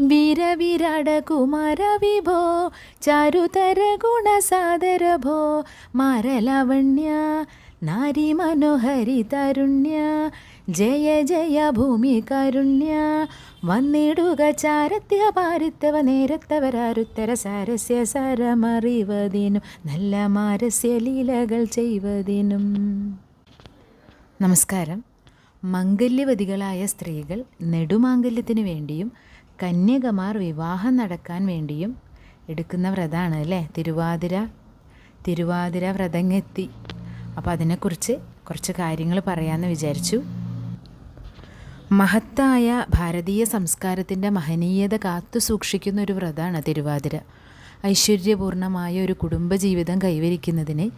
വീരവിരാട കുമാര വിഭോ ചാരുതര ഗുണസാദര ഭോ മരലവണ്യ നാരി മനോഹരി തരുണ്യ ജയ ജയ ഭൂമി കരുണ്യ വന്നിടുക ചാരത്യ പാരിത്തവ നേരത്തവരാരുത്തര സാരസ്യ സരമറിവതിനും നല്ല മാരസ്യ ലീലകൾ ചെയ്വതിനും. നമസ്കാരം. മംഗല്യവതികളായ സ്ത്രീകൾ നെടുമാംഗല്യത്തിന് വേണ്ടിയും കന്യകമാർ വിവാഹം നടക്കാൻ വേണ്ടിയും എടുക്കുന്ന വ്രതമാണ് അല്ലേ? തിരുവാതിര തിരുവാതിര വ്രതങ്ങെത്തി അപ്പോൾ അതിനെക്കുറിച്ച് കുറച്ച് കാര്യങ്ങൾ പറയാമെന്ന് വിചാരിച്ചു. മഹത്തായ ഭാരതീയ സംസ്കാരത്തിന്റെ മഹനീയത കാത്തു സൂക്ഷിക്കുന്ന ഒരു വ്രതമാണ് തിരുവാതിര. ഐശ്വര്യപൂർണമായ ഒരു കുടുംബജീവിതം കൈവരിക്കുന്നതിന്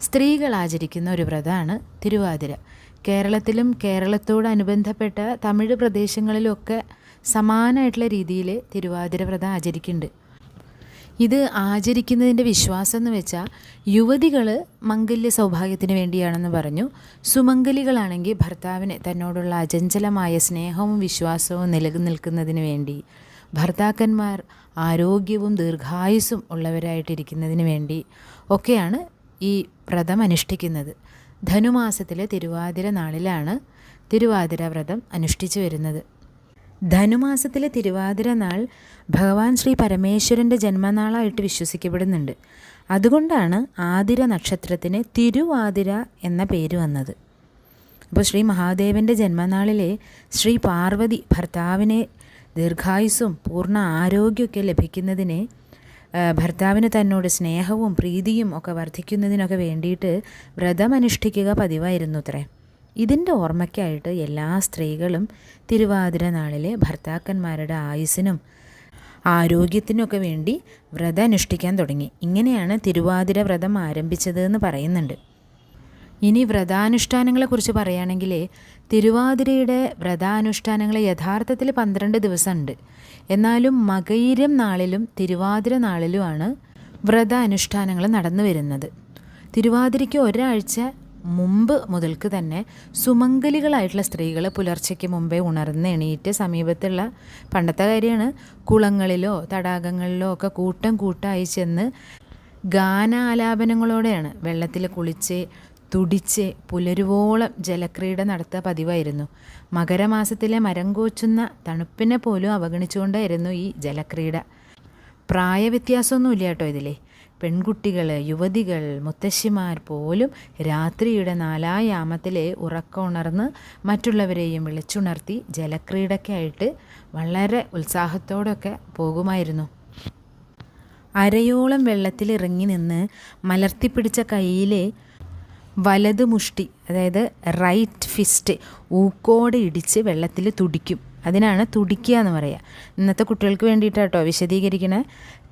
സ്ത്രീകൾ ആചരിക്കുന്ന ഒരു വ്രതമാണ് തിരുവാതിര. കേരളത്തിലും കേരളത്തോടനുബന്ധപ്പെട്ട തമിഴ് പ്രദേശങ്ങളിലൊക്കെ സമാനമായിട്ടുള്ള രീതിയിൽ തിരുവാതിര വ്രതം ആചരിക്കുന്നുണ്ട്. ഇത് ആചരിക്കുന്നതിന്റെ വിശ്വാസം എന്ന് വെച്ചാൽ യുവതികൾ മംഗല്യ സൗഭാഗ്യത്തിന് വേണ്ടിയാണെന്ന് പറഞ്ഞു. സുമംഗലികളാണെങ്കിൽ ഭർത്താവിന് തന്നോടുള്ള അചഞ്ചലമായ സ്നേഹവും വിശ്വാസവും നിലനിൽക്കുന്നതിന് വേണ്ടി ഭർത്താക്കന്മാർ ആരോഗ്യവും ദീർഘായുസ്സും ഉള്ളവരായിട്ടിരിക്കുന്നതിന് വേണ്ടി ഒക്കെയാണ് ഈ വ്രതം അനുഷ്ഠിക്കുന്നത്. ധനുമാസത്തിലെ തിരുവാതിര നാളിലാണ് തിരുവാതിര വ്രതം അനുഷ്ഠിച്ചു വരുന്നത്. ധനുമാസത്തിലെ തിരുവാതിര നാൾ ഭഗവാൻ ശ്രീ പരമേശ്വരന്റെ ജന്മനാളായിട്ട് വിശ്വസിക്കപ്പെടുന്നുണ്ട്. അതുകൊണ്ടാണ് ആതിര നക്ഷത്രത്തിന് തിരുവാതിര എന്ന പേര് വന്നത്. അപ്പോൾ ശ്രീ മഹാദേവന്റെ ജന്മനാളിലെ ശ്രീ പാർവതി ഭർത്താവിനെ ദീർഘായുസ്സും പൂർണ ആരോഗ്യമൊക്കെ ലഭിക്കുന്നതിനെ ഭർത്താവിന് തന്നോട് സ്നേഹവും പ്രീതിയും ഒക്കെ വർദ്ധിക്കുന്നതിനൊക്കെ വേണ്ടിയിട്ട് വ്രതമനുഷ്ഠിക്കുക പതിവായിരുന്നു അത്രേ. ഇതിന്റെ ഓർമ്മയ്ക്കായിട്ട് എല്ലാ സ്ത്രീകളും തിരുവാതിര നാളിലെ ഭർത്താക്കന്മാരുടെ ആയുസ്സിനും ആരോഗ്യത്തിനൊക്കെ വേണ്ടി വ്രതം അനുഷ്ഠിക്കാൻ തുടങ്ങി. ഇങ്ങനെയാണ് തിരുവാതിര വ്രതം ആരംഭിച്ചത് എന്ന് പറയുന്നുണ്ട്. ഇനി വ്രതാനുഷ്ഠാനങ്ങളെക്കുറിച്ച് പറയുകയാണെങ്കിൽ തിരുവാതിരയുടെ വ്രതാനുഷ്ഠാനങ്ങൾ യഥാർത്ഥത്തിൽ പന്ത്രണ്ട് ദിവസമുണ്ട്. എന്നാലും മകയിരം നാളിലും തിരുവാതിര നാളിലുമാണ് വ്രതാനുഷ്ഠാനങ്ങൾ നടന്നു വരുന്നത് തിരുവാതിരയ്ക്ക് ഒരാഴ്ച മുമ്പ് മുതൽക്ക് തന്നെ സുമംഗലികളായിട്ടുള്ള സ്ത്രീകൾ പുലർച്ചയ്ക്ക് മുമ്പേ ഉണർന്ന് എണീറ്റ് സമീപത്തുള്ള പണ്ടത്തെ കാര്യമാണ്. കുളങ്ങളിലോ തടാകങ്ങളിലോ ഒക്കെ കൂട്ടം കൂട്ടായി ചെന്ന് ഗാനാലാപനങ്ങളോടെയാണ് വെള്ളത്തിൽ കുളിച്ച് തുടിച്ച് പുലരുവോളം ജലക്രീഡ നടത്തുക പതിവായിരുന്നു. മകരമാസത്തിലെ മരം കോച്ചുന്ന തണുപ്പിനെ പോലും അവഗണിച്ചുകൊണ്ടായിരുന്നു ഈ ജലക്രീഡ. പ്രായവ്യത്യാസമൊന്നുമില്ല കേട്ടോ ഇതിലെ. പെൺകുട്ടികൾ യുവതികൾ മുത്തശ്ശിമാർ പോലും രാത്രിയുടെ നാലായാമത്തിലെ ഉറക്കമുണർന്ന് മറ്റുള്ളവരെയും വിളിച്ചുണർത്തി ജലക്രീഡക്കായിട്ട് വളരെ ഉത്സാഹത്തോടൊക്കെ പോകുമായിരുന്നു. അരയോളം വെള്ളത്തിൽ ഇറങ്ങി നിന്ന് മലർത്തിപ്പിടിച്ച കയ്യിലെ വലത് മുഷ്ടി അതായത് റൈറ്റ് ഫിസ്റ്റ് ഊക്കോടെ ഇടിച്ച് വെള്ളത്തിൽ തുടിക്കും. അതിനാണ് തുടിക്കുക എന്ന് പറയുക ഇന്നത്തെ കുട്ടികൾക്ക് വേണ്ടിയിട്ടാട്ടോ വിശദീകരിക്കണേ.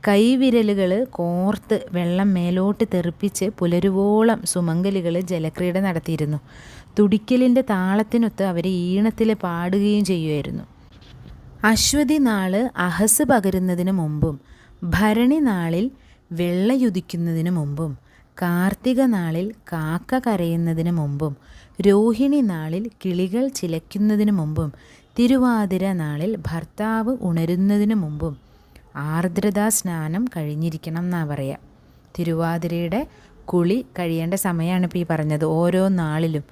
കൈവിരലുകൾ കോർത്ത് വെള്ളം മേലോട്ട് തെറിപ്പിച്ച് പുലരുവോളം സുമംഗലികൾ ജലക്രീഡ നടത്തിയിരുന്നു. തുടിക്കലിന്റെ താളത്തിനൊത്ത് അവർ ഈണത്തിൽ പാടുകയും ചെയ്യുമായിരുന്നു അശ്വതി നാൾ അഹസ് പകരുന്നതിന് മുമ്പും ഭരണി നാളിൽ വെള്ളയുദിക്കുന്നതിന് മുമ്പും കാർത്തിക നാളിൽ കാക്ക കരയുന്നതിന് മുമ്പും രോഹിണി നാളിൽ കിളികൾ ചിലയ്ക്കുന്നതിന് മുമ്പും തിരുവാതിര നാളിൽ ഭർത്താവ് ഉണരുന്നതിന് മുമ്പും ആർദ്രതാ സ്നാനം കഴിഞ്ഞിരിക്കണം എന്നാണ് പറയുക തിരുവാതിരയുടെ കുളി കഴിയേണ്ട സമയമാണ് ഇപ്പോൾ ഈ പറഞ്ഞത് ഓരോ നാളിലും.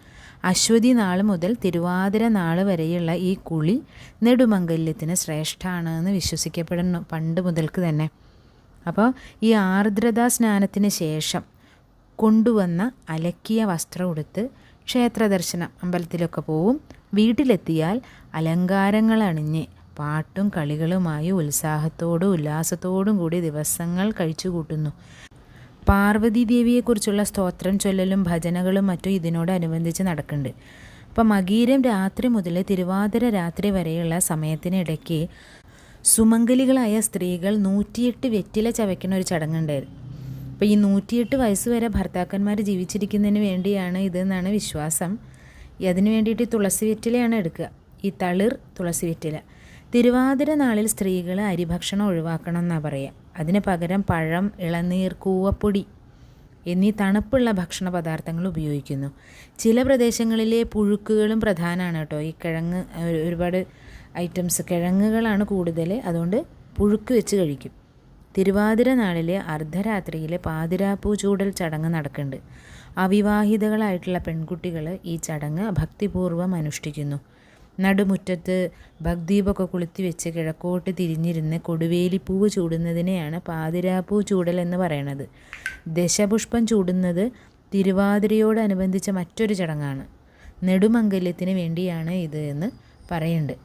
അശ്വതി നാൾ മുതൽ തിരുവാതിര നാൾ വരെയുള്ള ഈ കുളി നെടുമംഗല്യത്തിന് ശ്രേഷ്ഠമാണ് എന്ന് വിശ്വസിക്കപ്പെടുന്നു പണ്ട് മുതൽക്ക് തന്നെ. അപ്പോൾ ഈ ആർദ്രതാ സ്നാനത്തിന് ശേഷം കൊണ്ടുവന്ന അലക്കിയ വസ്ത്രം ഉടുത്ത് ക്ഷേത്രദർശനം അമ്പലത്തിലൊക്കെ പോവും. വീട്ടിലെത്തിയാൽ അലങ്കാരങ്ങൾ അണിഞ്ഞ് പാട്ടും കളികളുമായി ഉത്സാഹത്തോടും ഉല്ലാസത്തോടും കൂടി ദിവസങ്ങൾ കഴിച്ചു കൂട്ടുന്നു. പാർവതി ദേവിയെക്കുറിച്ചുള്ള സ്തോത്രം ചൊല്ലലും ഭജനകളും മറ്റും ഇതിനോടനുബന്ധിച്ച് നടക്കുന്നുണ്ട്. അപ്പം മകീരം രാത്രി മുതൽ തിരുവാതിര രാത്രി വരെയുള്ള സമയത്തിനിടയ്ക്ക് സുമംഗലികളായ സ്ത്രീകൾ നൂറ്റിയെട്ട് വെറ്റില ചവയ്ക്കുന്ന ഒരു ചടങ്ങുണ്ടായിരുന്നു. അപ്പോൾ ഈ നൂറ്റിയെട്ട് വയസ്സ് വരെ ഭർത്താക്കന്മാർ ജീവിച്ചിരിക്കുന്നതിന് വേണ്ടിയാണ് ഇതെന്നാണ് വിശ്വാസം. അതിന് വേണ്ടിയിട്ട് തുളസി വെറ്റിലയാണ് എടുക്കുക. ഈ തളിർ തുളസി വെറ്റില. തിരുവാതിര നാളിൽ സ്ത്രീകൾ അരിഭക്ഷണം ഒഴിവാക്കണം എന്നാണ് പറയുക അതിന് പകരം പഴം ഇളനീർ കൂവപ്പൊടി എന്നീ തണുപ്പുള്ള ഭക്ഷണ പദാർത്ഥങ്ങൾ ഉപയോഗിക്കുന്നു. ചില പ്രദേശങ്ങളിലെ പുഴുക്കുകളും പ്രധാനമാണ് കേട്ടോ. ഈ കിഴങ്ങ് ഒരുപാട് ഐറ്റംസ് കിഴങ്ങുകളാണ് കൂടുതൽ അതുകൊണ്ട് പുഴുക്ക് വെച്ച് കഴിക്കും. തിരുവാതിര നാളിലെ അർദ്ധരാത്രിയിലെ പാതിരാപ്പൂ ചൂടൽ ചടങ്ങ് നടക്കുന്നുണ്ട്. അവിവാഹിതകളായിട്ടുള്ള പെൺകുട്ടികൾ ഈ ചടങ്ങ് ഭക്തിപൂർവം അനുഷ്ഠിക്കുന്നു. നടുമുറ്റത്ത് ഭക്തീപൊക്കെ കൊളുത്തി വെച്ച് കിഴക്കോട്ട് തിരിഞ്ഞിരുന്ന് കൊടുവേലിപ്പൂവ് ചൂടുന്നതിനെയാണ് പാതിരാപ്പൂ ചൂടൽ എന്ന് പറയുന്നത് ദശപുഷ്പം ചൂടുന്നത് തിരുവാതിരയോടനുബന്ധിച്ച മറ്റൊരു ചടങ്ങാണ്. നെടുമംഗല്യത്തിന് വേണ്ടിയാണ് ഇത് എന്ന് പറയുന്നുണ്ട്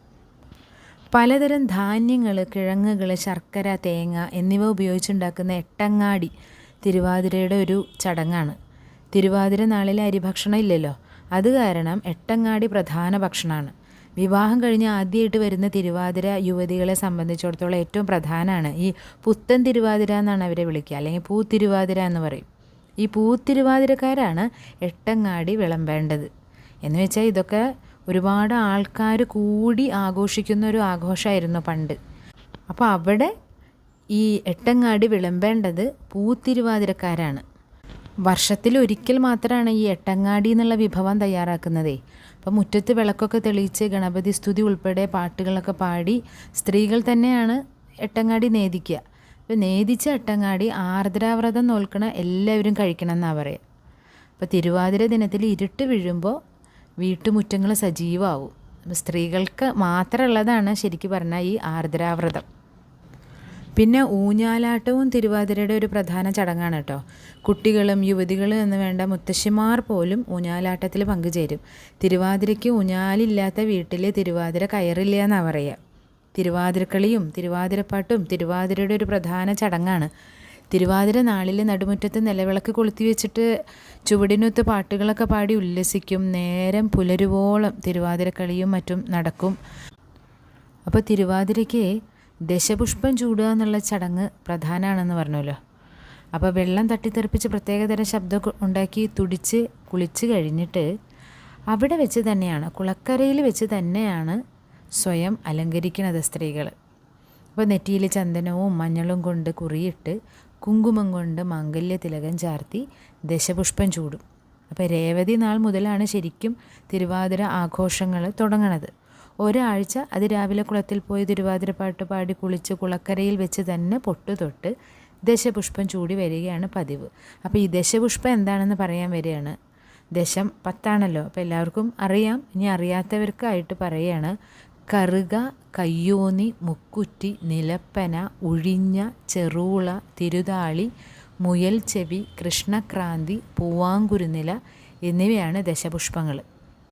പലതരം ധാന്യങ്ങൾ കിഴങ്ങുകൾ ശർക്കര തേങ്ങ എന്നിവ ഉപയോഗിച്ചുണ്ടാക്കുന്ന എട്ടങ്ങാടി തിരുവാതിരയുടെ ഒരു ചടങ്ങാണ്. തിരുവാതിര നാളിലെ അരിഭക്ഷണം ഇല്ലല്ലോ. അത് കാരണം എട്ടങ്ങാടി പ്രധാന ഭക്ഷണമാണ് വിവാഹം കഴിഞ്ഞ് ആദ്യമായിട്ട് വരുന്ന തിരുവാതിര യുവതികളെ സംബന്ധിച്ചിടത്തോളം ഏറ്റവും പ്രധാനമാണ്. ഈ പുത്തൻ തിരുവാതിര എന്നാണ് അവരെ വിളിക്കുക. അല്ലെങ്കിൽ പൂ തിരുവാതിര എന്ന് പറയും. ഈ പൂത്തിരുവാതിരക്കാരാണ് എട്ടങ്ങാടി വിളമ്പേണ്ടത്. എന്ന് വെച്ചാൽ ഇതൊക്കെ ഒരുപാട് ആൾക്കാർ കൂടി ആഘോഷിക്കുന്ന ഒരു ആഘോഷമായിരുന്നു പണ്ട്. അപ്പോൾ അവിടെ ഈ എട്ടങ്ങാടി വിളമ്പേണ്ടത് പൂത്തിരുവാതിരക്കാരാണ് വർഷത്തിൽ ഒരിക്കൽ മാത്രമാണ് ഈ എട്ടങ്ങാടി എന്നുള്ള വിഭവം തയ്യാറാക്കുന്നതേ. അപ്പം മുറ്റത്ത് വിളക്കൊക്കെ തെളിയിച്ച് ഗണപതി സ്തുതി ഉൾപ്പെടെ പാട്ടുകളൊക്കെ പാടി സ്ത്രീകൾ തന്നെയാണ് എട്ടങ്ങാടി നേദിക്കുക. അപ്പോൾ നേദിച്ച എട്ടങ്ങാടി ആർദ്രാവ്രതം നോൽക്കണ എല്ലാവരും കഴിക്കണം എന്നാണ് പറയുക അപ്പോൾ തിരുവാതിര ദിനത്തിൽ ഇരുട്ട് വീഴുമ്പോൾ വീട്ടുമുറ്റങ്ങൾ സജീവമാവും. അപ്പോൾ സ്ത്രീകൾക്ക് മാത്രമുള്ളതാണ് ശരിക്കും പറഞ്ഞാൽ ഈ ആർദ്രാവ്രതം. പിന്നെ ഊഞ്ഞാലാട്ടവും തിരുവാതിരയുടെ ഒരു പ്രധാന ചടങ്ങാണ് കേട്ടോ. കുട്ടികളും യുവതികളും എന്ന് വേണ്ട മുത്തശ്ശിമാർ പോലും ഊഞ്ഞാലാട്ടത്തിൽ പങ്കുചേരും. തിരുവാതിരയ്ക്ക് ഊഞ്ഞാലില്ലാത്ത വീട്ടിൽ തിരുവാതിര കയറില്ല എന്നാണ് പറയുക തിരുവാതിരക്കളിയും തിരുവാതിരപ്പാട്ടും തിരുവാതിരയുടെ ഒരു പ്രധാന ചടങ്ങാണ്. തിരുവാതിര നാളിൽ നടുമുറ്റത്ത് നിലവിളക്ക് കൊളുത്തി വെച്ചിട്ട് ചുവടിനൊത്ത് പാട്ടുകളൊക്കെ പാടി ഉല്ലസിക്കും. നേരം പുലരുവോളം തിരുവാതിരക്കളിയും മറ്റും നടക്കും. അപ്പോൾ തിരുവാതിരയ്ക്ക് ദശപുഷ്പം ചൂടുക എന്നുള്ള ചടങ്ങ് പ്രധാനമാണെന്ന് പറഞ്ഞല്ലോ. അപ്പോൾ വെള്ളം തട്ടിത്തെറിപ്പിച്ച് പ്രത്യേകതരം ശബ്ദം ഉണ്ടാക്കി തുടിച്ച് കുളിച്ച് കഴിഞ്ഞിട്ട് അവിടെ വെച്ച് തന്നെയാണ് കുളക്കരയിൽ വെച്ച് തന്നെയാണ് സ്വയം അലങ്കരിക്കുന്നത് സ്ത്രീകൾ. അപ്പോൾ നെറ്റിയിൽ ചന്ദനവും മഞ്ഞളും കൊണ്ട് കുറിയിട്ട് കുങ്കുമം കൊണ്ട് മാംഗല്യ തിലകം ചാർത്തി ദശപുഷ്പം ചൂടും. അപ്പോൾ രേവതി നാൾ മുതലാണ് ശരിക്കും തിരുവാതിര ആഘോഷങ്ങൾ തുടങ്ങണത്. ഒരാഴ്ച അത് രാവിലെ കുളത്തിൽ പോയി തിരുവാതിരപ്പാട്ട് പാടി കുളിച്ച് കുളക്കരയിൽ വെച്ച് തന്നെ പൊട്ടു തൊട്ട് ദശപുഷ്പം ചൂടി വരികയാണ് പതിവ്. അപ്പോൾ ഈ ദശപുഷ്പം എന്താണെന്ന് പറയാൻ വരികയാണ്. ദശം പത്താണല്ലോ. അപ്പോൾ എല്ലാവർക്കും അറിയാം. ഇനി അറിയാത്തവർക്കായിട്ട് പറയുകയാണ് കറുക കയ്യോന്നി മുക്കുറ്റി നിലപ്പന ഉഴിഞ്ഞ ചെറുള തിരുതാളി മുയൽ ചെവി കൃഷ്ണക്രാന്തി പൂവാങ്കുരുനില എന്നിവയാണ് ദശപുഷ്പങ്ങൾ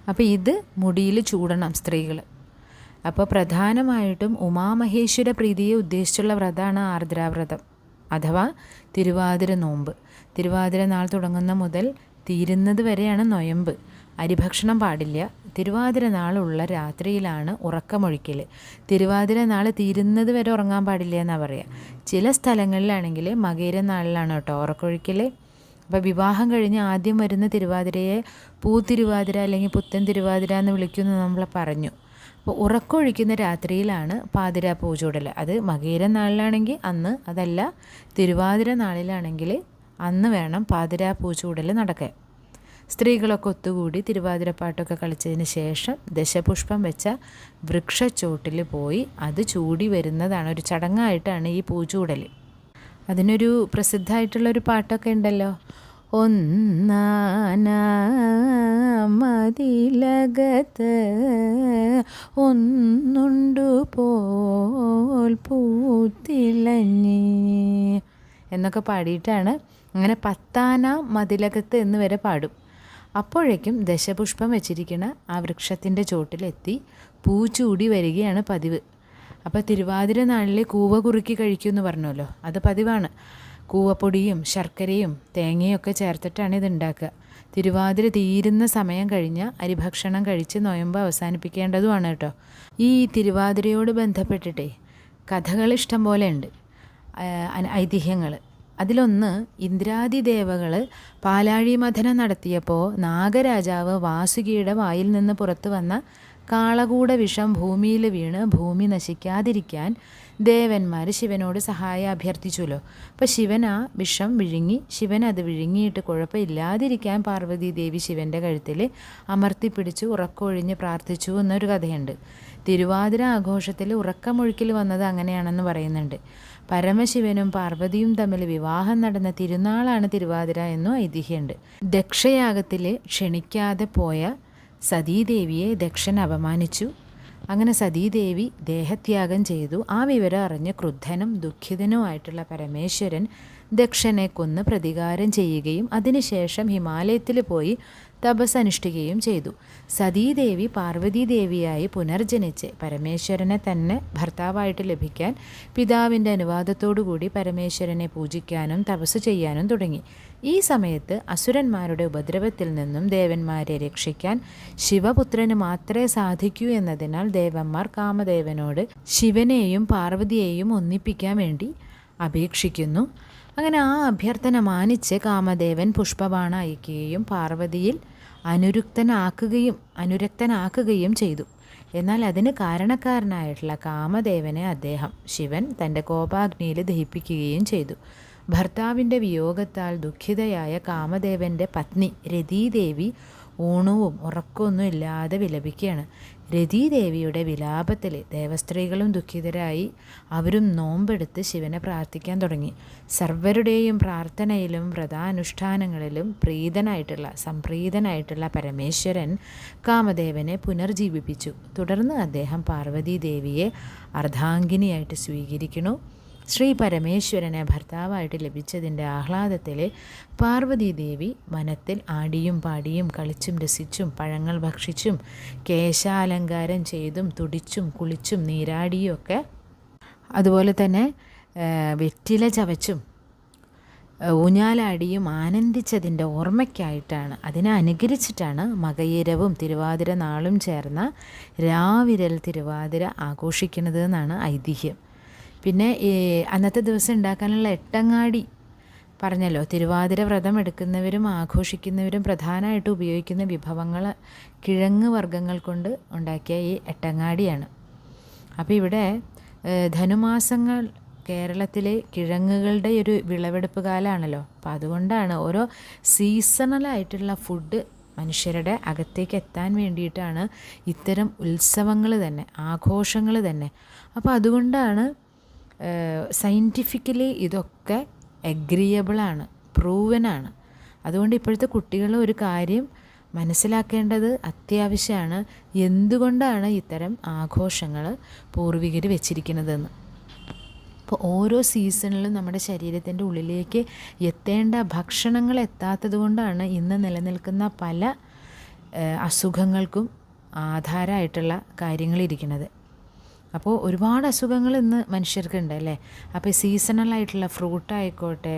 അപ്പോൾ ഇത് മുടിയിൽ ചൂടണം സ്ത്രീകൾ അപ്പോൾ പ്രധാനമായിട്ടും ഉമാമഹേശ്വര പ്രീതിയെ ഉദ്ദേശിച്ചുള്ള വ്രതമാണ് ആർദ്രാവ്രതം അഥവാ തിരുവാതിര നോമ്പ്. തിരുവാതിര നാൾ തുടങ്ങുന്ന മുതൽ തീരുന്നത് വരെയാണ് നൊയമ്പ്. അരിഭക്ഷണം പാടില്ല. തിരുവാതിര നാളുള്ള രാത്രിയിലാണ് ഉറക്കമൊഴിക്കൽ തിരുവാതിര നാൾ തീരുന്നത് വരെ ഉറങ്ങാൻ പാടില്ല എന്നാണ് പറയുക ചില സ്ഥലങ്ങളിലാണെങ്കിൽ മകേര നാളിലാണ് കേട്ടോ ഉറക്കമൊഴിക്കൽ അപ്പോൾ വിവാഹം കഴിഞ്ഞ് ആദ്യം വരുന്ന തിരുവാതിരയെ പൂ തിരുവാതിര അല്ലെങ്കിൽ പുത്തൻ തിരുവാതിര എന്ന് വിളിക്കുമെന്ന് നമ്മൾ പറഞ്ഞു. അപ്പോൾ ഉറക്കൊഴിക്കുന്ന രാത്രിയിലാണ് പാതിര പൂചൂടൽ അത് മകീര നാളിലാണെങ്കിൽ അന്ന് അതല്ല തിരുവാതിര നാളിലാണെങ്കിൽ അന്ന് വേണം പാതിര പൂച്ചൂടൽ നടക്കാൻ സ്ത്രീകളൊക്കെ ഒത്തുകൂടി തിരുവാതിരപ്പാട്ടൊക്കെ കളിച്ചതിന് ശേഷം ദശപുഷ്പം വെച്ച വൃക്ഷച്ചോട്ടിൽ പോയി അത് ചൂടി വരുന്നതാണ് ഒരു ചടങ്ങായിട്ടാണ് ഈ പൂച്ചൂടൽ അതിനൊരു പ്രസിദ്ധമായിട്ടുള്ളൊരു പാട്ടൊക്കെ ഉണ്ടല്ലോ. ഒന്നാന മതിലകത്ത് ഒന്നുണ്ടു പോൽ പൂത്തിളഞ്ഞി എന്നൊക്കെ പാടിയിട്ടാണ് അങ്ങനെ പത്താന മതിലകത്ത് എന്ന് വരെ പാടും. അപ്പോഴേക്കും ദശപുഷ്പം വെച്ചിരിക്കുന്ന ആ വൃക്ഷത്തിന്റെ ചോട്ടിലെത്തി പൂ ചൂടി വരികയാണ് പതിവ്. അപ്പോൾ തിരുവാതിര നാളിലെ കൂവ കുറുക്കി കഴിക്കുമെന്ന് പറഞ്ഞല്ലോ. അത് പതിവാണ്. കൂവപ്പൊടിയും ശർക്കരയും തേങ്ങയൊക്കെ ചേർത്തിട്ടാണ് ഇത് ഉണ്ടാക്കുക തിരുവാതിര തീരുന്ന സമയം കഴിഞ്ഞ് അരിഭക്ഷണം കഴിച്ച് നോയമ്പ് അവസാനിപ്പിക്കേണ്ടതുമാണ് കേട്ടോ. ഈ തിരുവാതിരയോട് ബന്ധപ്പെട്ടിട്ടേ കഥകൾ ഇഷ്ടം പോലെ ഉണ്ട് ഐതിഹ്യങ്ങൾ അതിലൊന്ന് ഇന്ദ്രാദി ദേവകൾ പാലാഴി മഥനം നടത്തിയപ്പോൾ നാഗരാജാവ് വാസുകിയുടെ വായിൽ നിന്ന് പുറത്തു വന്ന കാളകൂട വിഷം ഭൂമിയിൽ വീണ് ഭൂമി നശിക്കാതിരിക്കാൻ ദേവന്മാർ ശിവനോട് സഹായം അഭ്യർത്ഥിച്ചുല്ലോ അപ്പോൾ ശിവൻ ആ വിഷം വിഴുങ്ങി ശിവൻ അത് വിഴുങ്ങിയിട്ട് കുഴപ്പമില്ലാതിരിക്കാൻ പാർവതി ദേവി ശിവന്റെ കഴുത്തിൽ അമർത്തിപ്പിടിച്ച് ഉറക്കമൊഴിഞ്ഞ് പ്രാർത്ഥിച്ചു എന്നൊരു കഥയുണ്ട്. തിരുവാതിര ആഘോഷത്തിൽ ഉറക്കമൊഴുക്കിൽ വന്നത് അങ്ങനെയാണെന്ന് പറയുന്നുണ്ട്. പരമശിവനും പാർവതിയും തമ്മിൽ വിവാഹം നടന്ന തിരുനാളാണ് തിരുവാതിര എന്നും ഐതിഹ്യമുണ്ട്. ദക്ഷയാഗത്തിൽ ക്ഷണിക്കാതെ പോയ സതീദേവിയെ ദക്ഷൻ അപമാനിച്ചു. അങ്ങനെ സതീദേവി ദേഹത്യാഗം ചെയ്തു. ആ വിവരം അറിഞ്ഞ് ക്രുദ്ധനും ദുഃഖിതനുമായിട്ടുള്ള പരമേശ്വരൻ ദക്ഷനെ കൊന്ന് പ്രതികാരം ചെയ്യുകയും അതിനുശേഷം ഹിമാലയത്തിൽ പോയി തപസ് അനുഷ്ഠിക്കുകയും ചെയ്തു. സതീദേവി പാർവതീദേവിയായി പുനർജനിച്ച് പരമേശ്വരനെ തന്നെ ഭർത്താവായിട്ട് ലഭിക്കാൻ പിതാവിന്റെ അനുവാദത്തോടുകൂടി പരമേശ്വരനെ പൂജിക്കാനും തപസ് ചെയ്യാനും തുടങ്ങി. ഈ സമയത്ത് അസുരന്മാരുടെ ഉപദ്രവത്തിൽ നിന്നും ദേവന്മാരെ രക്ഷിക്കാൻ ശിവപുത്രന് മാത്രമേ സാധിക്കൂ എന്നതിനാൽ ദേവന്മാർ കാമദേവനോട് ശിവനെയും പാർവതിയെയും ഒന്നിപ്പിക്കാൻ വേണ്ടി അപേക്ഷിക്കുന്നു. അങ്ങനെ ആ അഭ്യർത്ഥന മാനിച്ച് കാമദേവൻ പുഷ്പബാണ അയക്കുകയും പാർവതിയിൽ അനുരുക്തനാക്കുകയും അനുരക്തനാക്കുകയും ചെയ്തു. എന്നാൽ അതിന് കാരണക്കാരനായിട്ടുള്ള കാമദേവനെ അദ്ദേഹം ശിവൻ തന്റെ കോപാഗ്നിയിൽ ദഹിപ്പിക്കുകയും ചെയ്തു. ഭർത്താവിന്റെ വിയോഗത്താൽ ദുഃഖിതയായ കാമദേവന്റെ പത്നി രതീദേവി ഊണവും ഉറക്കമൊന്നും ഇല്ലാതെ വിലപിക്കുകയാണ്. രതീദേവിയുടെ വിലാപത്തിൽ ദേവസ്ത്രീകളും ദുഃഖിതരായി അവരും നോമ്പെടുത്ത് ശിവനെ പ്രാർത്ഥിക്കാൻ തുടങ്ങി. സർവരുടെയും പ്രാർത്ഥനയിലും വ്രതാനുഷ്ഠാനങ്ങളിലും പ്രീതനായിട്ടുള്ള സംപ്രീതനായിട്ടുള്ള പരമേശ്വരൻ കാമദേവനെ പുനർജീവിപ്പിച്ചു. തുടർന്ന് അദ്ദേഹം പാർവതീദേവിയെ അർദ്ധാംഗിനിയായിട്ട് സ്വീകരിക്കണു ശ്രീ പരമേശ്വരനെ ഭർത്താവായിട്ട് ലഭിച്ചതിന്റെ ആഹ്ലാദത്തിൽ പാർവതീദേവി വനത്തിൽ ആടിയും പാടിയും കളിച്ചും രസിച്ചും പഴങ്ങൾ ഭക്ഷിച്ചും കേശാലങ്കാരം ചെയ്തും തുടിച്ചും കുളിച്ചും നീരാടിയും ഒക്കെ അതുപോലെ തന്നെ വെറ്റില ചവച്ചും ഊഞ്ഞാലാടിയും ആനന്ദിച്ചതിന്റെ ഓർമ്മയ്ക്കായിട്ടാണ്. അതിനെ അനുകരിച്ചിട്ടാണ് മകയിരവും തിരുവാതിര നാളും ചേർന്ന രാവിരൽ തിരുവാതിര ആഘോഷിക്കുന്നത് എന്നാണ് ഐതിഹ്യം. പിന്നെ അന്നത്തെ ദിവസം ഉണ്ടാക്കാനുള്ള എട്ടങ്ങാടി പറഞ്ഞല്ലോ. തിരുവാതിര വ്രതം എടുക്കുന്നവരും ആഘോഷിക്കുന്നവരും പ്രധാനമായിട്ട് ഉപയോഗിക്കുന്ന വിഭവങ്ങൾ കിഴങ്ങ് വർഗങ്ങൾ കൊണ്ട് ഉണ്ടാക്കിയ ഈ എട്ടങ്ങാടിയാണ്. അപ്പോൾ ഇവിടെ ധനുമാസങ്ങൾ കേരളത്തിലെ കിഴങ്ങുകളുടെ ഒരു വിളവെടുപ്പ് കാലമാണല്ലോ. അപ്പോൾ അതുകൊണ്ടാണ് ഓരോ സീസണലായിട്ടുള്ള ഫുഡ് മനുഷ്യരുടെ അകത്തേക്ക് എത്താൻ വേണ്ടിയിട്ടാണ് ഇത്തരം ഉത്സവങ്ങൾ തന്നെ ആഘോഷങ്ങൾ തന്നെ. അപ്പോൾ അതുകൊണ്ടാണ് സയന്റിഫിക്കലി ഇതൊക്കെ എഗ്രിയബിളാണ് പ്രൂവനാണ് അതുകൊണ്ട് ഇപ്പോഴത്തെ കുട്ടികൾ ഒരു കാര്യം മനസ്സിലാക്കേണ്ടത് അത്യാവശ്യമാണ് എന്തുകൊണ്ടാണ് ഇത്തരം ആഘോഷങ്ങൾ പൂർവികർ വെച്ചിരിക്കുന്നതെന്ന്? അപ്പോൾ ഓരോ സീസണിലും നമ്മുടെ ശരീരത്തിന്റെ ഉള്ളിലേക്ക് എത്തേണ്ട ഭക്ഷണങ്ങൾ എത്താത്തത് കൊണ്ടാണ് ഇന്ന് നിലനിൽക്കുന്ന പല അസുഖങ്ങൾക്കും ആധാരമായിട്ടുള്ള കാര്യങ്ങളിരിക്കുന്നത് അപ്പോൾ ഒരുപാട് അസുഖങ്ങൾ ഇന്ന് മനുഷ്യർക്കുണ്ട് അല്ലേ? അപ്പോൾ സീസണൽ ആയിട്ടുള്ള ഫ്രൂട്ട് ആയിക്കോട്ടെ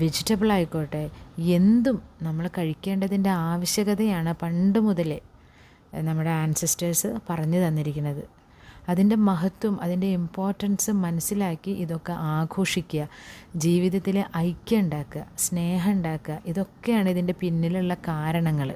വെജിറ്റബിൾ ആയിക്കോട്ടെ എന്തും നമ്മൾ കഴിക്കേണ്ടതിന്റെ ആവശ്യകതയാണ് പണ്ട് മുതലേ നമ്മുടെ ആൻസിസ്റ്റേഴ്സ് പറഞ്ഞു തന്നിരിക്കുന്നത്. അതിന്റെ മഹത്വം അതിന്റെ ഇമ്പോർട്ടൻസ് മനസ്സിലാക്കി ഇതൊക്കെ ആഘോഷിക്കുക ജീവിതത്തിൽ ഐക്യം ഉണ്ടാക്കുക സ്നേഹം ഉണ്ടാക്കുക ഇതൊക്കെയാണ് ഇതിന്റെ പിന്നിലുള്ള കാരണങ്ങൾ.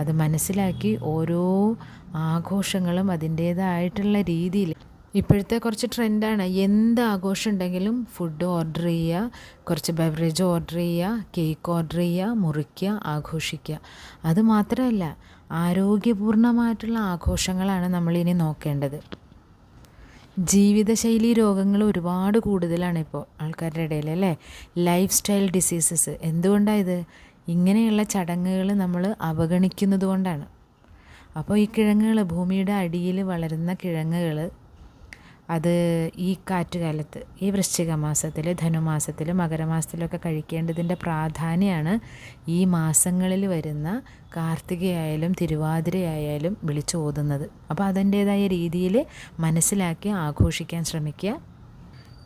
അത് മനസ്സിലാക്കി ഓരോ ആഘോഷങ്ങളും അതിന്റേതായിട്ടുള്ള രീതിയിൽ. ഇപ്പോഴത്തെ കുറച്ച് ട്രെൻഡാണ്. എന്ത് ആഘോഷം ഉണ്ടെങ്കിലും ഫുഡ് ഓർഡർ ചെയ്യുക കുറച്ച് ബെവറേജ് ഓർഡർ ചെയ്യുക കേക്ക് ഓർഡർ ചെയ്യുക മുറിക്കുക ആഘോഷിക്കുക. അതുമാത്രമല്ല ആരോഗ്യപൂർണമായിട്ടുള്ള ആഘോഷങ്ങളാണ് നമ്മളിനി നോക്കേണ്ടത്. ജീവിതശൈലി രോഗങ്ങൾ ഒരുപാട് കൂടുതലാണ് ഇപ്പോൾ ആൾക്കാരുടെ ഇടയിൽ അല്ലേ? ലൈഫ് സ്റ്റൈൽ ഡിസീസസ് എന്തുകൊണ്ടാണ് ഇത്? ഇങ്ങനെയുള്ള ചടങ്ങുകൾ നമ്മൾ അവഗണിക്കുന്നത് കൊണ്ടാണ്. അപ്പോൾ ഈ കിഴങ്ങുകൾ ഭൂമിയുടെ അടിയിൽ വളരുന്ന കിഴങ്ങുകൾ അത് ഈ കാറ്റുകാലത്ത് ഈ വൃശ്ചിക മാസത്തിൽ ധനുമാസത്തിൽ മകരമാസത്തിലൊക്കെ കഴിക്കേണ്ടതിന്റെ പ്രാധാന്യമാണ് ഈ മാസങ്ങളിൽ വരുന്ന കാർത്തികയായാലും തിരുവാതിരയായാലും വിളിച്ചു ഓതുന്നത് അപ്പോൾ അതിന്റേതായ രീതിയിൽ മനസ്സിലാക്കി ആഘോഷിക്കാൻ ശ്രമിക്കുക.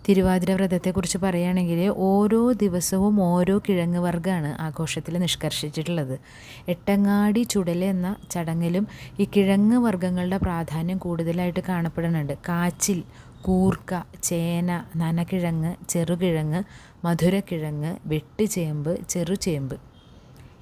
തിരുവാതിര വ്രതത്തെക്കുറിച്ച് പറയുകയാണെങ്കിൽ ഓരോ ദിവസവും ഓരോ കിഴങ്ങ് വർഗമാണ് ആഘോഷത്തിൽ നിഷ്കർഷിച്ചിട്ടുള്ളത്. എട്ടങ്ങാടി ചുടൽ എന്ന ചടങ്ങിലും ഈ കിഴങ്ങ് വർഗങ്ങളുടെ പ്രാധാന്യം കൂടുതലായിട്ട് കാണപ്പെടുന്നുണ്ട്. കാച്ചിൽ കൂർക്ക ചേന നനകിഴങ്ങ് ചെറുകിഴങ്ങ് മധുരക്കിഴങ്ങ് വെട്ടുചേമ്പ് ചെറുചേമ്പ്.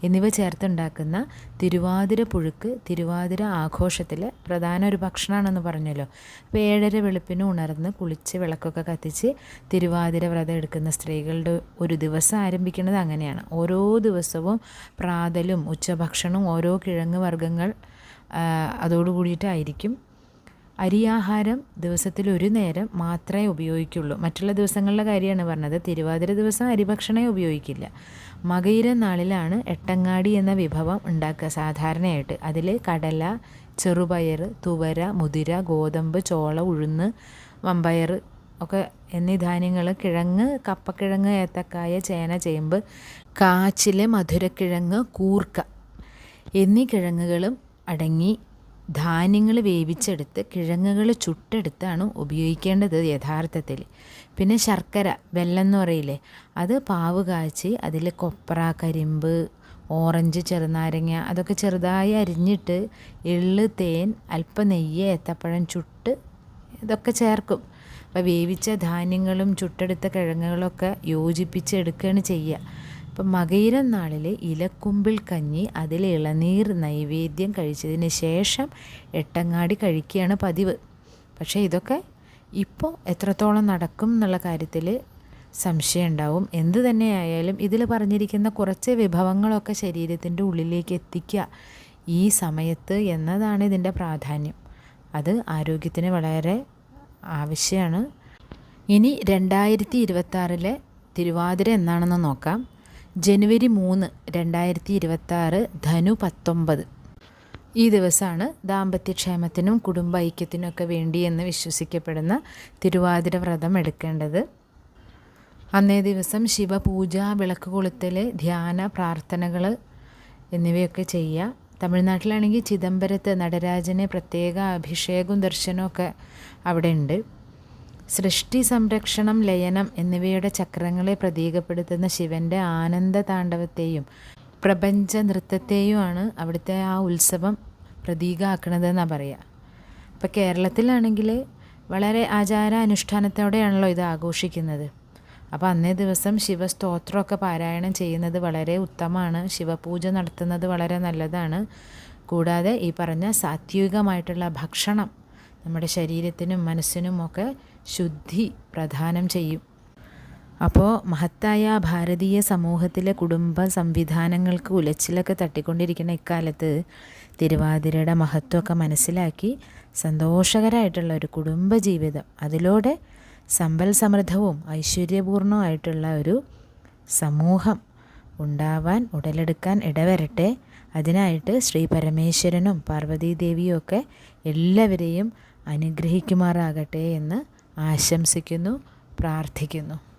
എന്നിവ ചേർത്തുണ്ടാക്കുന്ന തിരുവാതിര പുഴുക്ക് തിരുവാതിര ആഘോഷത്തിൽ പ്രധാന ഒരു ഭക്ഷണമാണെന്ന് പറഞ്ഞല്ലോ. അപ്പോൾ ഏഴര വെളുപ്പിന് ഉണർന്ന് കുളിച്ച് വിളക്കൊക്കെ കത്തിച്ച് തിരുവാതിര വ്രതം എടുക്കുന്ന സ്ത്രീകളുടെ ഒരു ദിവസം ആരംഭിക്കുന്നത് അങ്ങനെയാണ്. ഓരോ ദിവസവും പ്രാതലും ഉച്ചഭക്ഷണവും ഓരോ കിഴങ്ങ് വർഗങ്ങൾ അതോട് കൂടിയിട്ടായിരിക്കും അരിയാഹാരം ദിവസത്തിൽ ഒരു നേരം മാത്രമേ ഉപയോഗിക്കുള്ളൂ. മറ്റുള്ള ദിവസങ്ങളിലെ കാര്യമാണ് പറഞ്ഞത്. തിരുവാതിര ദിവസം അരിഭക്ഷണേ ഉപയോഗിക്കില്ല. മകയിര നാളിലാണ് എട്ടങ്ങാടി എന്ന വിഭവം ഉണ്ടാക്കുക സാധാരണയായിട്ട്. അതിൽ കടല ചെറുപയർ തുവര മുതിര ഗോതമ്പ് ചോള ഉഴുന്ന് വമ്പയർ ഒക്കെ എന്നീ ധാന്യങ്ങൾ കിഴങ്ങ് കപ്പക്കിഴങ്ങ് ഏത്തക്കായ ചേന ചേമ്പ് കാച്ചിലെ മധുരക്കിഴങ്ങ് കൂർക്ക എന്നീ കിഴങ്ങുകളും അടങ്ങി ധാന്യങ്ങൾ വേവിച്ചെടുത്ത് കിഴങ്ങുകൾ ചുട്ടെടുത്താണ് ഉപയോഗിക്കേണ്ടത് യഥാർത്ഥത്തിൽ. പിന്നെ ശർക്കര വെല്ലം എന്ന് പറയില്ലേ അത് പാവ് കാച്ചി അതിൽ കൊപ്ര കരിമ്പ് ഓറഞ്ച് ചെറുനാരങ്ങ അതൊക്കെ ചെറുതായി അരിഞ്ഞിട്ട് എള്ള് തേൻ അല്പം നെയ്യ് ഏത്തപ്പഴം ചുട്ട് ഇതൊക്കെ ചേർക്കും. അപ്പോൾ വേവിച്ച ധാന്യങ്ങളും ചുട്ടെടുത്ത കിഴങ്ങുകളൊക്കെ യോജിപ്പിച്ചെടുക്കുകയാണ് ചെയ്യുക. ഇപ്പം മകയിരം നാളിൽ ഇലക്കുമ്പിൾ കഞ്ഞി അതിൽ ഇളനീർ നൈവേദ്യം കഴിച്ചതിന് ശേഷം എട്ടങ്ങാടി കഴിക്കുകയാണ് പതിവ്. പക്ഷേ ഇതൊക്കെ ഇപ്പോൾ എത്രത്തോളം നടക്കും എന്നുള്ള കാര്യത്തിൽ സംശയം ഉണ്ടാവും. എന്ത് തന്നെയായാലും ഇതിൽ പറഞ്ഞിരിക്കുന്ന കുറച്ച് വിഭവങ്ങളൊക്കെ ശരീരത്തിന്റെ ഉള്ളിലേക്ക് എത്തിക്കുക ഈ സമയത്ത് എന്നതാണ് ഇതിന്റെ പ്രാധാന്യം. അത് ആരോഗ്യത്തിന് വളരെ ആവശ്യമാണ്. ഇനി രണ്ടായിരത്തി ഇരുപത്താറിലെ തിരുവാതിര എന്നാണെന്ന് നോക്കാം. ജനുവരി മൂന്ന് രണ്ടായിരത്തി ഇരുപത്താറ് ധനു പത്തൊമ്പത്. ഈ ദിവസമാണ് ദാമ്പത്യക്ഷേമത്തിനും കുടുംബ ഐക്യത്തിനൊക്കെ വേണ്ടിയെന്ന് വിശ്വസിക്കപ്പെടുന്ന തിരുവാതിര വ്രതം എടുക്കേണ്ടത്. അന്നേ ദിവസം ശിവപൂജ വിളക്ക് കൊളുത്തൽ ധ്യാന പ്രാർത്ഥനകൾ എന്നിവയൊക്കെ ചെയ്യുക. തമിഴ്നാട്ടിലാണെങ്കിൽ ചിദംബരത്ത് നടരാജനെ പ്രത്യേക അഭിഷേകവും ദർശനമൊക്കെ അവിടെ ഉണ്ട് സൃഷ്ടി സംരക്ഷണം ലയനം എന്നിവയുടെ ചക്രങ്ങളെ പ്രതീകപ്പെടുത്തുന്ന ശിവന്റെ ആനന്ദ താണ്ഡവത്തെയും പ്രപഞ്ച നൃത്തത്തെയുമാണ് അവിടുത്തെ ആ ഉത്സവം പ്രതീകമാക്കണതെന്നാണ് പറയുക ഇപ്പോൾ കേരളത്തിലാണെങ്കിൽ വളരെ ആചാര അനുഷ്ഠാനത്തോടെയാണല്ലോ ഇത് ആഘോഷിക്കുന്നത്. അപ്പോൾ അന്നേ ദിവസം ശിവസ്തോത്രമൊക്കെ പാരായണം ചെയ്യുന്നത് വളരെ ഉത്തമമാണ്. ശിവപൂജ നടത്തുന്നത് വളരെ നല്ലതാണ്. കൂടാതെ ഈ പറഞ്ഞ സാത്വികമായിട്ടുള്ള ഭക്ഷണം നമ്മുടെ ശരീരത്തിനും മനസ്സിനും ഒക്കെ ശുദ്ധി പ്രദാനം ചെയ്യും. അപ്പോൾ മഹത്തായ ഭാരതീയ സമൂഹത്തിലെ കുടുംബ സംവിധാനങ്ങൾക്ക് ഉലച്ചിലൊക്കെ തട്ടിക്കൊണ്ടിരിക്കുന്ന ഇക്കാലത്ത് തിരുവാതിരയുടെ മഹത്വമൊക്കെ മനസ്സിലാക്കി സന്തോഷകരമായിട്ടുള്ള ഒരു കുടുംബ ജീവിതം അതിലൂടെ സമ്പൽ സമൃദ്ധവും ഐശ്വര്യപൂർണമായിട്ടുള്ള ഒരു സമൂഹം ഉണ്ടാവാൻ ഉടലെടുക്കാൻ ഇടവരട്ടെ. അതിനായിട്ട് ശ്രീ പരമേശ്വരനും പാർവതീദേവിയും ഒക്കെ എല്ലാവരെയും അനുഗ്രഹിക്കുമാറാകട്ടെ എന്ന് ആശംസിക്കുന്നു പ്രാർത്ഥിക്കുന്നു.